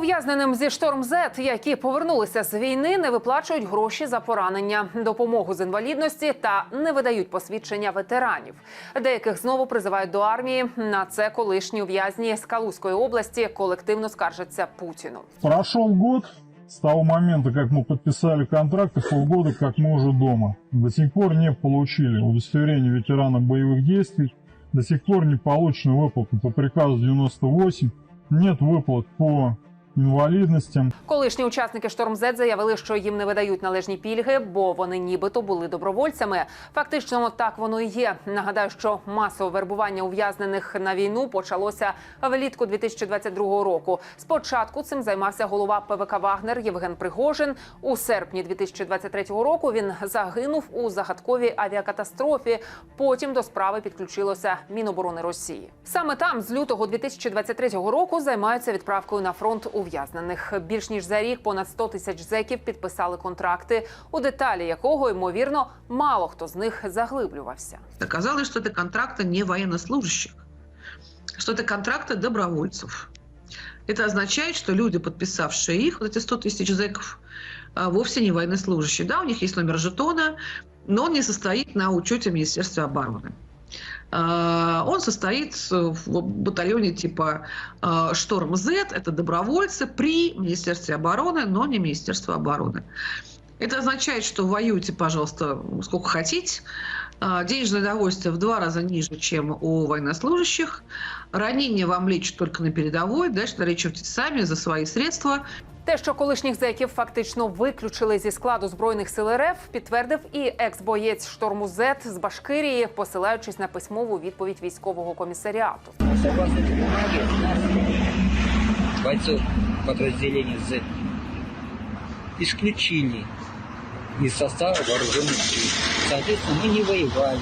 Ув'язненим зі шторм Z, які повернулися з війни, не виплачують гроші за поранення, допомогу з інвалідності та не видають посвідчення ветеранів. Деяких знову призивають до армії. На це колишні ув'язні з Калузької області колективно скаржаться Путіну. Прошел год с того момента, как мы подписали контракт, и полгода, как мы уже дома. До сих пор не получили удостоверение ветерана боевых действий, до сих пор не получены выплаты по приказу 98, нет выплат по инвалидностям. Колишні учасники шторм Z заявили, що їм не видають належні пільги, бо вони нібито були добровольцями. Фактично, так воно і є. Нагадаю, що масове вербування ув'язнених на війну почалося влітку 2022 року. Спочатку цим займався голова ПВК Вагнер Євген Пригожин. У серпні 2023 року він загинув у загадковій авіакатастрофі. Потім до справи підключилося Міноборони Росії. Саме там з лютого 2023 року займаються відправкою на фронт ув'язнених. Більш ніж за рік понад 100 тисяч зеків підписали контракти, у деталі якого ймовірно мало хто з них заглиблювався. Оказалось, что это контракты не военнослужащих, что это контракты добровольцев. Это означает, что люди, подписавшие их, вот эти 100 тысяч зэков, а, вовсе не военнослужащие. Да, у них есть номер жетона, но он не состоит на учете в Министерстве обороны. А, Он состоит в батальоне типа а, «Шторм Z», это добровольцы при Министерстве обороны, но не Министерство обороны. Это означает, что воюйте, пожалуйста, сколько хотите. А, Денежное удовольствие в два раза ниже, чем у военнослужащих. Ранения вам лечат только на передовой. Дальше налечивайте сами за свои средства. Те, що колишніх зеків фактично виключили зі складу збройних сил РФ, підтвердив і екс-боєць шторму Z з Башкирії, посилаючись на письмову відповідь військового комісаріату. Согласно этой бумаге, бойцов подразделений Z исключили из состава вооруженных сил. Соответственно, мы не воевали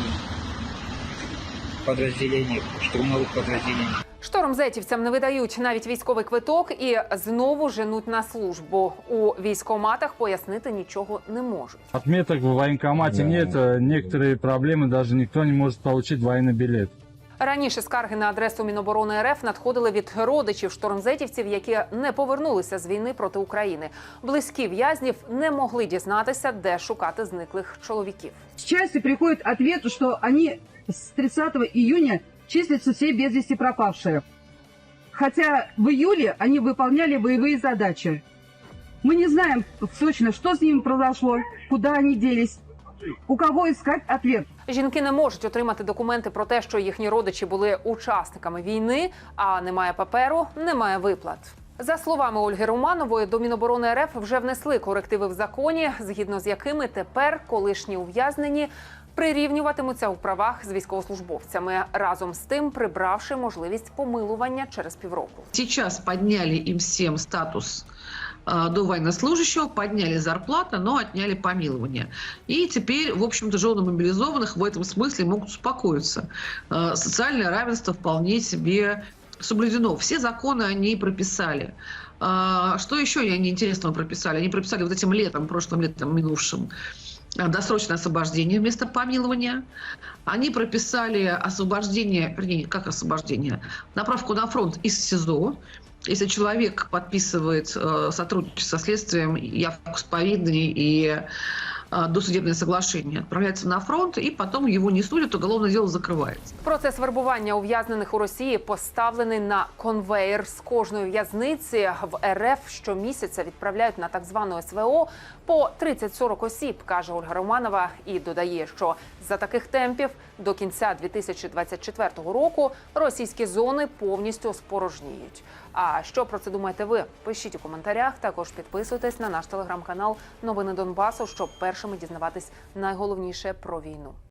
в подразделениях, штурмовых подразделениях. Шторм зетівцям не видають навіть військовий квиток і знову женуть на службу. У військоматах пояснити нічого не можуть. Отметок в военкомате нет, э, некоторые проблемы даже никто не может получить военный билет. Раніше скарги на адресу Міноборони РФ надходили від родичів штормзетівців, які не повернулися з війни проти України. Близькі в'язнів не могли дізнатися, де шукати зниклих чоловіків. С части приходит ответ, что они с 30 июня числятся все без вести пропавшие. Хотя в июле они выполняли боевые задачи. Мы не знаем точно, что с ними произошло, куда они делись, у кого искать ответ. Жінки не можуть отримати документи про те, що їхні родичі були учасниками війни, а немає паперу, немає виплат. За словами Ольги Романової, до Міноборони РФ вже внесли корективи в законі, згідно з якими тепер колишні ув'язнені прирівнюватимуться у правах з військовослужбовцями, разом з тим прибравши можливість помилування через півроку. Сейчас подняли им всем статус до военнослужащего, подняли зарплаты, но отняли помилование. И теперь, в общем-то, жены мобилизованных в этом смысле могут успокоиться. А, Социальное равенство вполне себе соблюдено. Все законы они прописали. А, Что еще они интересного прописали? Они прописали вот этим летом, прошлым летом минувшим, а, досрочное освобождение вместо помилования. Они прописали освобождение, вернее, как освобождение, направку на фронт из СИЗО. Если человек подписывает э, сотрудничество со следствием, явку с повинной и э, досудебное соглашение, отправляется на фронт, и потом его не судят, уголовное дело закрывается. Процес вербування ув'язнених у Росії поставлений на конвейер з кожної в'язниці в РФ щомісяця відправляють на так звану СВО по 30-40 осіб, каже Ольга Романова, і додає, що за таких темпів до кінця 2024 року російські зони повністю спорожніють. А що про це думаєте ви? Пишіть у коментарях. Також підписуйтесь на наш телеграм-канал Новини Донбасу, щоб першими дізнаватись найголовніше про війну.